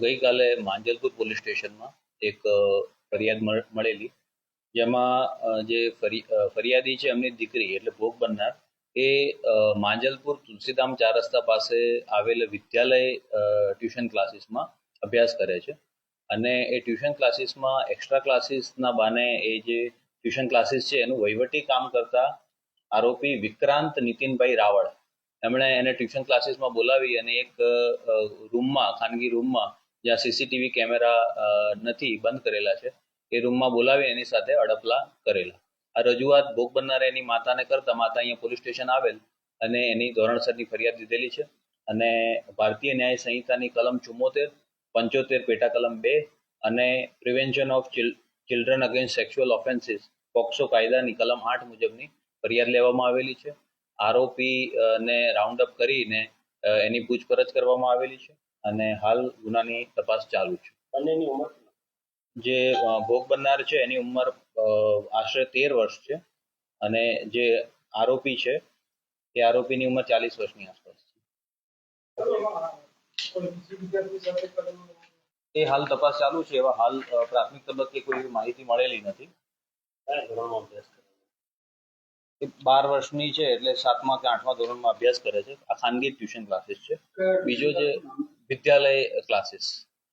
ગઈકાલે માંજલપુર પોલીસ સ્ટેશનમાં એક ફરિયાદ મળ- મળેલી. જેમાં જે ફરિ ફરિયાદી છે એમની દીકરી એટલે ભોગ બનનાર એ માંજલપુર તુલસીધામ ચાર રસ્તા પાસે આવેલ વિદ્યાલય ટ્યુશન ક્લાસીસમાં અભ્યાસ કરે છે. અને એ ટ્યુશન ક્લાસીસમાં એક્સ્ટ્રા ક્લાસીસના બાને એ જે ટ્યુશન ક્લાસીસ છે એનું વહીવટી કામ કરતા આરોપી વિક્રાંત નીતિનભાઈ રાવળ એમણે એને ટ્યુશન ક્લાસીસમાં બોલાવી અને એક રૂમમાં, ખાનગી રૂમમાં, જ્યાં સીસીટીવી કેમેરા નથી, બંધ કરેલા છે, એ રૂમમાં બોલાવી એની સાથે અડપલા કરેલા. આ રજૂઆત ભોગ બનનાર એની માતાને કરતા માતા અહીંયા પોલીસ સ્ટેશન આવેલ અને એની ધોરણસરની ફરિયાદ દીધેલી છે અને ભારતીય ન્યાય સંહિતાની કલમ ચુમ્મોતેર, પંચોતેર પેટા કલમ બે અને prevention of children against sexual offences, POCSO કાયદાની કલમ આઠ મુજબની ફરિયાદ લેવામાં આવેલી છે. આરોપી ને રાઉન્ડ અપ કરીને એની પૂછપરછ કરવામાં આવેલી છે અને હાલ ગુનાની તપાસ ચાલુ છે. બંનેની ઉંમર જે ભોગ બનનાર છે એની ઉંમર આશરે તેર વર્ષ છે અને જે આરોપી છે એ આરોપીની ઉંમર ચાલીસ વર્ષની આસપાસ છે. એ હાલ તપાસ ચાલુ છે એવા હાલ પ્રાથમિક તબક્કે કોઈ માહિતી મળેલી નથી કયા ધોરણમાં અભ્યાસ કરે બાર વર્ષની છે એટલે સાતમા કે આઠમા ધોરણમાં અભ્યાસ કરે છે. આ ખાનગી ટ્યુશન ક્લાસીસ છે. બીજો જે વિદ્યાલય ક્લાસીસ,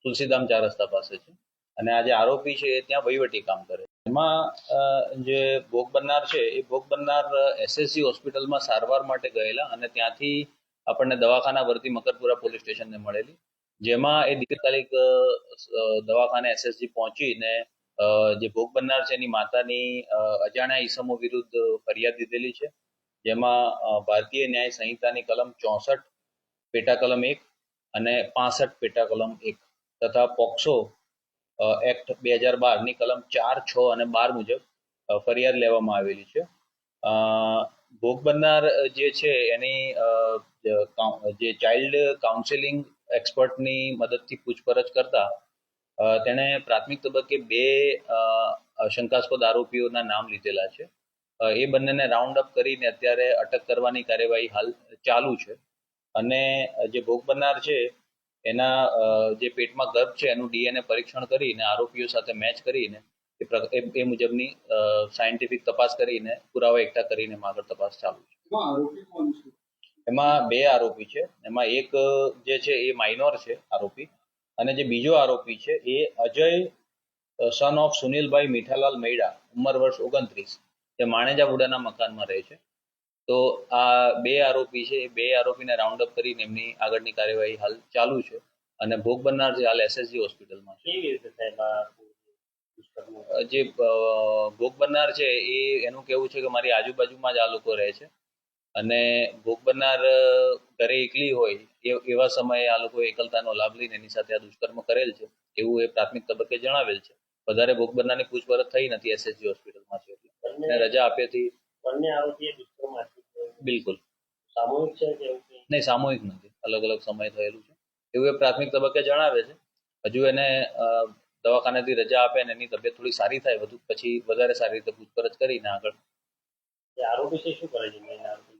તુલસીધામ ચાર રસ્તા પાસે છે. અને આ જે આરોપી છે એ ત્યાં વહીવટી કામ કરે છે. એમાં જે ભોગ બનનાર છે, એ ભોગ બનનાર એસએસસી હોસ્પિટલમાં સારવાર માટે ગયેલા અને ત્યાંથી આપણને દવાખાના વર્તી મકરપુરા પોલીસ સ્ટેશનને મળેલી. જેમાં એ દીકરી તારીખ દવાખાને એસએસજી પહોંચીને જે ભોગ બનનાર છે એની માતાની અજાણ્યા ઈસમો વિરુદ્ધ ફરિયાદ દીધેલી છે. જેમાં ભારતીય ન્યાય સંહિતાની કલમ ચોસઠ પેટા કલમ એક અને પાસઠ પેટા કલમ એક તથા પોક્સો એક્ટ બે હજાર બારની કલમ ચાર, છ અને બાર મુજબ ફરિયાદ લેવામાં આવેલી છે. ભોગ બનનાર જે છે એની જે ચાઇલ્ડ કાઉન્સેલિંગ એક્સપર્ટની મદદથી પૂછપરછ કરતા તેણે પ્રાથમિક તબક્કે બે શંકાસ્પદ આરોપીઓના નામ લીધેલા છે. એ બંનેને રાઉન્ડ અપ કરીને અત્યારે અટક કરવાની કાર્યવાહી હાલ ચાલુ છે. અને જે ભોગ બનનાર છે એના જે પેટમાં ગર્ભ છે એનું ડીએનએ પરીક્ષણ કરીને આરોપીઓ સાથે મેચ કરીને એ મુજબની સાયન્ટિફિક તપાસ કરીને પુરાવા એકઠા કરીને આગળ તપાસ ચાલુ છે. એમાં બે આરોપી છે. એમાં એક જે છે એ માઇનોર છે આરોપી. અને જે બીજો આરોપી છે એ અજય સન ઓફ સુનિલભાઈ મીઠાલાલ મૈડા ઉંમર વર્ષ ઓગણત્રીસ. જે માણેજાવુડાના મકાનમાં રહે છે. તો આ બે આરોપી છે એ બે આરોપીને રાઉન્ડ અપ કરીને એમની આગળની કાર્યવાહી હાલ ચાલુ છે. અને ભોગ બનનાર છે હાલ એસએસજી હોસ્પિટલમાં છે. જે ભોગ બનનાર છે એ એનું કેવું છે કે મારી આજુબાજુમાં જ આ લોકો રહે છે. અને ભોગ બનનાર ઘરે એકલી હોય એવા સમયે આ લોકો એકલતાનો લાભ લઈને એની સાથે આ દુષ્કર્મ કરેલ છે. એવું એ પ્રાથમિક તબક્કે જણાવેલ છે. વધારે ભોગ બનનારની પૂછપરછ થઈ નથી એસએસજી હોસ્પિટલમાં છે એટલે. રજા આપી આપેથી બંને આરોપીએ દુષ્કર્મ બિલકુલ. સામૂહિક છે કે નહીં સામૂહિક નથી. અલગ અલગ સમય થયેલું છે. એવું એ પ્રાથમિક તબક્કે જણાવે છે. હજુ એને દવાખાનેથી રજા આપે અને એની તબિયત થોડી સારી થાય વધુ પછી વધારે સારી રીતે પૂછપરછ કરીને આગળ. આરોપી છે શું કરે છે મેઇન આરોપી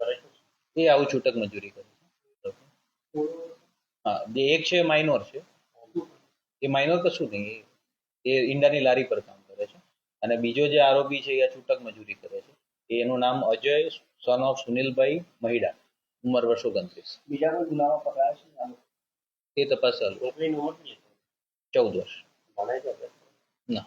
કરે છે શું? એ આવું છૂટક મજૂરી કરે છે. હા જે એક છે માઇનોર છે. એ માઇનોર કશું નહીં એ ઈંડાની લારી પર કામ કરે છે. અને બીજો જે આરોપી છે એ છૂટક મજૂરી કરે છે. એનું નામ અજય સન ઓફ સુનિલભાઈ મહિડા ઉંમર વર્ષ ઓગણત્રીસ બીજા કોઈ ગુનામાં પકડાયા છે? એ તપાસ ચાલુ. ચૌદ વર્ષ? ના.